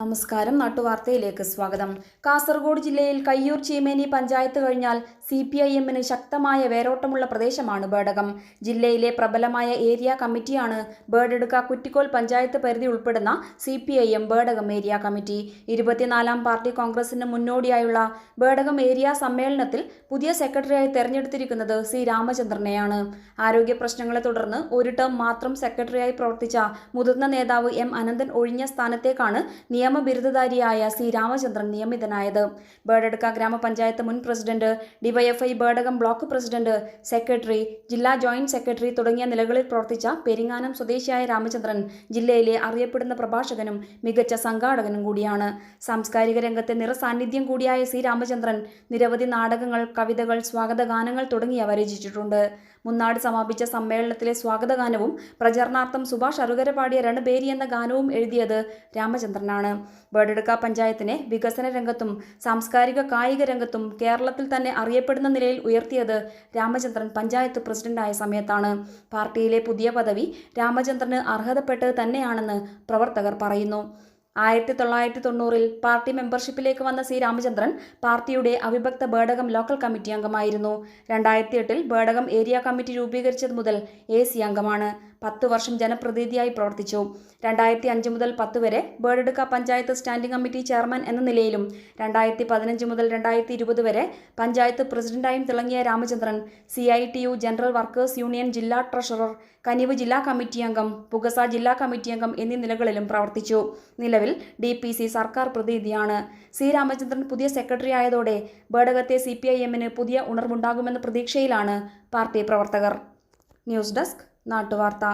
നമസ്കാരം നാട്ടുവാർത്തയിലേക്ക് സ്വാഗതം. കാസർഗോഡ് ജില്ലയിൽ കയ്യൂർ ചീമേനി പഞ്ചായത്ത് കഴിഞ്ഞാൽ സി പി ഐ എമ്മിന് ശക്തമായ വേരോട്ടമുള്ള പ്രദേശമാണ് ബേഡകം ജില്ലയിലെ പ്രബലമായ ഏരിയ കമ്മിറ്റിയാണ് ബേഡെടുക്ക കുറ്റിക്കോൽ പഞ്ചായത്ത് പരിധി ഉൾപ്പെടുന്ന C P I M Bedakam area committee. ഇരുപത്തിനാലാം പാർട്ടി കോൺഗ്രസിന് മുന്നോടിയായുള്ള ബേഡകം ഏരിയ സമ്മേളനത്തിൽ പുതിയ സെക്രട്ടറിയായി തെരഞ്ഞെടുത്തിരിക്കുന്നത് സി രാമചന്ദ്രനെയാണ്. ആരോഗ്യ പ്രശ്നങ്ങളെ തുടർന്ന് ഒരു ടേം മാത്രം സെക്രട്ടറിയായി പ്രവർത്തിച്ച മുതിർന്ന നേതാവ് എം അനന്തൻ ഒഴിഞ്ഞ സ്ഥാനത്തേക്കാണ് നിയമബിരുദധാരിയായ സി രാമചന്ദ്രൻ നിയമിതനായത്. ബേഡെടുക്ക ഗ്രാമപഞ്ചായത്ത് മുൻ president DYFI Bedakam block president secretary ജില്ലാ ജോയിന്റ് സെക്രട്ടറി തുടങ്ങിയ നിലകളിൽ പ്രവർത്തിച്ച പെരിങ്ങാനം സ്വദേശിയായ രാമചന്ദ്രൻ ജില്ലയിലെ അറിയപ്പെടുന്ന പ്രഭാഷകനും മികച്ച സംഘാടകനും കൂടിയാണ്. സാംസ്കാരിക രംഗത്തെ നിറസാന്നിധ്യം കൂടിയായ സി രാമചന്ദ്രൻ നിരവധി നാടകങ്ങൾ കവിതകൾ സ്വാഗതഗാനങ്ങൾ തുടങ്ങിയവ രചിച്ചിട്ടുണ്ട്. മുന്നാട് സമാപിച്ച സമ്മേളനത്തിലെ സ്വാഗതഗാനവും പ്രചരണാർത്ഥം സുഭാഷ് അറുകര പാടിയ രണ്ടുപേരി എന്ന ഗാനവും എഴുതിയത് രാമചന്ദ്രനാണ്. ബേഡെടുക്ക പഞ്ചായത്തിനെ വികസന രംഗത്തും സാംസ്കാരിക കായിക രംഗത്തും കേരളത്തിൽ തന്നെ അറിയപ്പെടുന്ന നിലയിൽ ഉയർത്തിയത് രാമചന്ദ്രൻ പഞ്ചായത്ത് പ്രസിഡന്റായ സമയത്താണ്. പാർട്ടിയിലെ പുതിയ പദവി രാമചന്ദ്രന് അർഹതപ്പെട്ടത് തന്നെയാണെന്ന് പ്രവർത്തകർ പറയുന്നു. ആയിരത്തി തൊള്ളായിരത്തി തൊണ്ണൂറിൽ പാർട്ടി മെമ്പർഷിപ്പിലേക്ക് വന്ന സി രാമചന്ദ്രൻ പാർട്ടിയുടെ അവിഭക്ത ബേഡകം ലോക്കൽ കമ്മിറ്റി അംഗമായിരുന്നു. രണ്ടായിരത്തി എട്ടിൽ ബേഡകം ഏരിയ കമ്മിറ്റി രൂപീകരിച്ചത് മുതൽ എ സി അംഗമാണ്. പത്ത് വർഷം ജനപ്രതിനിധിയായി പ്രവർത്തിച്ചു. രണ്ടായിരത്തി അഞ്ച് മുതൽ പത്ത് വരെ Bedadukka panchayat standing committee chairman എന്ന നിലയിലും രണ്ടായിരത്തി പതിനഞ്ച് മുതൽ രണ്ടായിരത്തി ഇരുപത് വരെ പഞ്ചായത്ത് പ്രസിഡന്റായും തിളങ്ങിയ Ramachandran C I T U general workers union ജില്ലാ ട്രഷറർ കനിവ് ജില്ലാ കമ്മിറ്റി അംഗം പുകസ ജില്ലാ കമ്മിറ്റി അംഗം എന്നീ നിലകളിലും പ്രവർത്തിച്ചു. നിലവിൽ ഡി പി സി സർക്കാർ പ്രതിനിധിയാണ്. സി രാമചന്ദ്രൻ പുതിയ സെക്രട്ടറി ആയതോടെ ബേഡകത്തെ സി പി ഐ എമ്മിന് പുതിയ ഉണർവുണ്ടാകുമെന്ന പ്രതീക്ഷയിലാണ് പാർട്ടി പ്രവർത്തകർ. News desk നാട്ടുവാർത്ത.